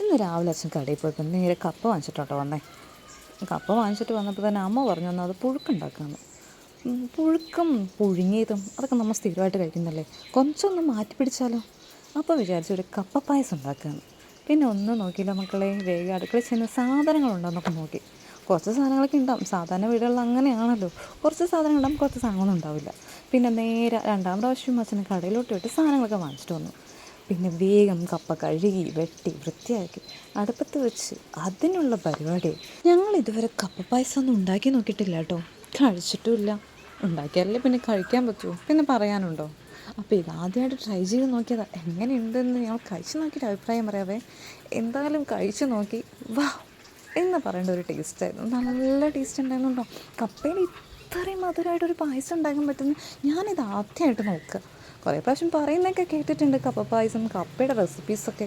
ഇന്ന് രാവിലെ അച്ഛൻ കടയിൽ പോയപ്പോൾ നേരെ കപ്പ വാങ്ങിച്ചിട്ടോട്ടോ വന്നേ. കപ്പ വാങ്ങിച്ചിട്ട് വന്നപ്പോൾ തന്നെ അമ്മ പറഞ്ഞു തന്നെ അത് പുഴുക്കുണ്ടാക്കാമെന്ന് പുഴുക്കും പുഴുങ്ങിയതും അതൊക്കെ നമ്മൾ സ്ഥിരമായിട്ട് കഴിക്കുന്നല്ലേ? കുറച്ചൊന്ന് മാറ്റി പിടിച്ചാലോ? അപ്പോൾ വിചാരിച്ചു ഒരു കപ്പ പായസം ഉണ്ടാക്കാമെന്ന് പിന്നെ ഒന്ന് നോക്കിയില്ല മക്കളെ. വേഗം അടുക്കളയിൽ ചെന്ന് സാധനങ്ങളുണ്ടോയെന്നൊക്കെ നോക്കി. കുറച്ച് സാധനങ്ങളൊക്കെ ഉണ്ടാവും. സാധാരണ വീടുകളിൽ അങ്ങനെയാണല്ലോ. കുറച്ച് സാധനങ്ങൾ ഉണ്ടാകുമ്പോൾ കുറച്ച് സാധനങ്ങളൊന്നും ഉണ്ടാവില്ല. പിന്നെ നേരെ രണ്ടാം പ്രാവശ്യം അച്ഛനെ കടയിലോട്ട് പോയിട്ട് സാധനങ്ങളൊക്കെ വാങ്ങിച്ചിട്ട് വന്നു. പിന്നെ വേഗം കപ്പ കഴുകി വെട്ടി വൃത്തിയാക്കി അടുപ്പത്ത് വെച്ച് അതിനുള്ള പരിപാടി. ഞങ്ങൾ ഇതുവരെ കപ്പ പായസം ഒന്നും ഉണ്ടാക്കി നോക്കിയിട്ടില്ല കേട്ടോ. കഴിച്ചിട്ടുമില്ല. ഉണ്ടാക്കിയാലേ പിന്നെ കഴിക്കാൻ പറ്റുമോ പിന്നെ പറയാനുണ്ടോ? അപ്പോൾ ഇതാദ്യമായിട്ട് ട്രൈ ചെയ്ത് നോക്കിയതാ. എങ്ങനെയുണ്ടെന്ന് ഞങ്ങൾ കഴിച്ചു നോക്കിയിട്ട് അഭിപ്രായം പറയാവേ. എന്തായാലും കഴിച്ചു നോക്കി. വാ! എന്ന് പറയേണ്ട ഒരു ടേസ്റ്റ് ആയിരുന്നു. നല്ല ടേസ്റ്റ് ഉണ്ടായിരുന്നുണ്ടോ കപ്പയിൽ ഇത്രയും മധുരമായിട്ടൊരു പായസം ഉണ്ടാക്കാൻ പറ്റുന്ന ഞാനിത് ആദ്യമായിട്ട് നോക്കുക. കുറേ പ്രാവശ്യം പറയുന്നതൊക്കെ കേട്ടിട്ടുണ്ട്. കപ്പ പായസം കപ്പയുടെ റെസിപ്പീസൊക്കെ